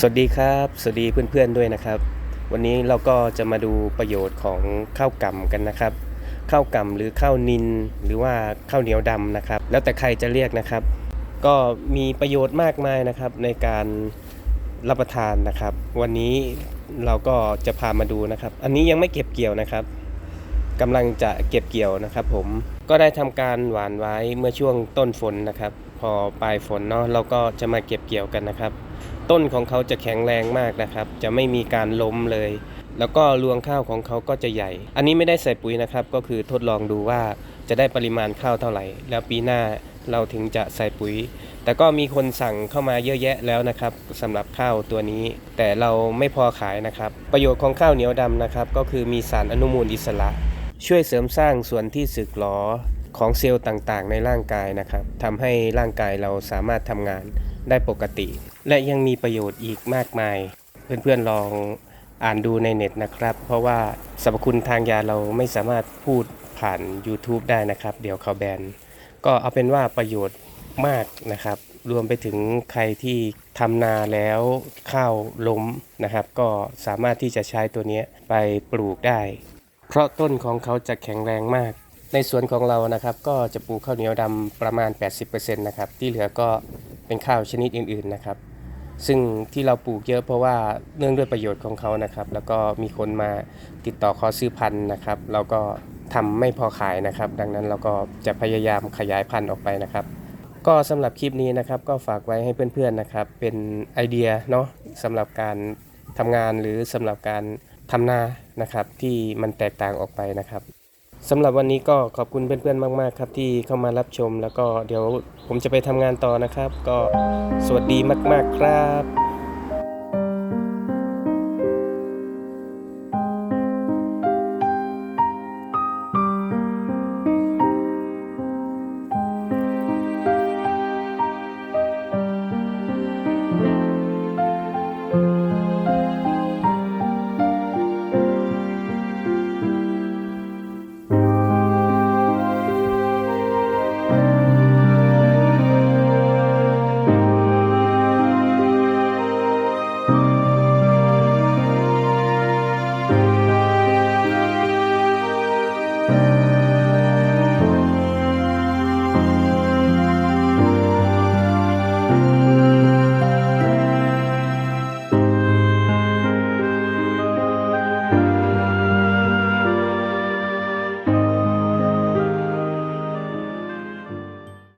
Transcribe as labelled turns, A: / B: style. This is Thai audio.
A: สวัสดีครับ สวัสดีเพื่อนๆด้วยนะครับ วันนี้เราก็จะมาดูประโยชน์ของข้าวกล่ำกันนะครับ ข้าวกล่ำหรือข้าวนินหรือว่าข้าวเหนียวดำนะครับ แล้วแต่ใครจะเรียกนะครับ ก็มีประโยชน์มากมายนะครับในการรับประทานนะครับ วันนี้เราก็จะพามาดูนะครับ อันนี้ยังไม่เก็บเกี่ยวนะครับกำลังจะเก็บเกี่ยวนะครับ ผมก็ได้ทำการหว่านไว้เมื่อช่วงต้นฝนนะครับ พอปลายฝนเนาะเราก็จะมาเก็บเกี่ยวกันนะครับ ต้นของเขาจะแข็งแรงมากนะครับ จะไม่มีการล้มเลย แล้วก็รวงข้าวของเขาก็จะใหญ่ อันนี้ไม่ได้ใส่ปุ๋ยนะครับ ก็คือทดลองดูว่าจะได้ปริมาณข้าวเท่าไหร่ แล้วปีหน้าเราถึงจะใส่ปุ๋ย แต่ก็มีคนสั่งเข้ามาเยอะแยะแล้วนะครับสำหรับข้าวตัวนี้ แต่เราไม่พอขายนะครับ ประโยชน์ของข้าวเหนียวดำนะครับ ก็คือมีสารอนุมูลอิสระ ช่วยเสริมสร้างส่วนที่สึกหรอของเซลล์ต่างๆ ในร่างกายนะครับทำให้ร่างกายเราสามารถทำงาน ได้ปกติ และยังมีประโยชน์อีกมากมาย เพื่อนๆลองอ่านดูในเน็ตนะครับ เพราะว่าสรรพคุณทางยาเราไม่สามารถพูดผ่าน YouTube ได้นะครับ เดี๋ยวเขาแบนก็เอาเป็นว่าประโยชน์มากนะครับ รวมไปถึงใครที่ทำนาแล้วข้าวล้มนะครับ ก็สามารถที่จะใช้ตัวนี้ไปปลูกได้ เพราะต้นของเขาจะแข็งแรงมาก ในสวนของเรานะครับ ก็จะปลูกข้าวเหนียวดำประมาณ 80%นะครับ ที่เหลือก็ เป็นข้าวชนิดอื่นๆนะครับ ซึ่งที่เราปลูกเยอะเพราะว่าเนื่องด้วยประโยชน์ของเขานะครับ แล้วก็มีคนมาติดต่อขอซื้อพันธุ์นะครับ เราก็ทำไม่พอขายนะครับ ดังนั้นเราก็จะพยายามขยายพันธุ์ออกไปนะครับ ก็สำหรับคลิปนี้นะครับ ก็ฝากไว้ให้เพื่อนๆนะครับ เป็นไอเดียเนาะสำหรับการทำงานหรือสำหรับการทำนานะครับ ที่มันแตกต่างออกไปนะครับ สำหรับวันนี้ก็ขอบคุณเพื่อนๆมาก ๆ ครับที่เข้ามารับชม แล้วก็เดี๋ยวผมจะไปทำงานต่อนะครับ ก็สวัสดีมาก ๆ ครับ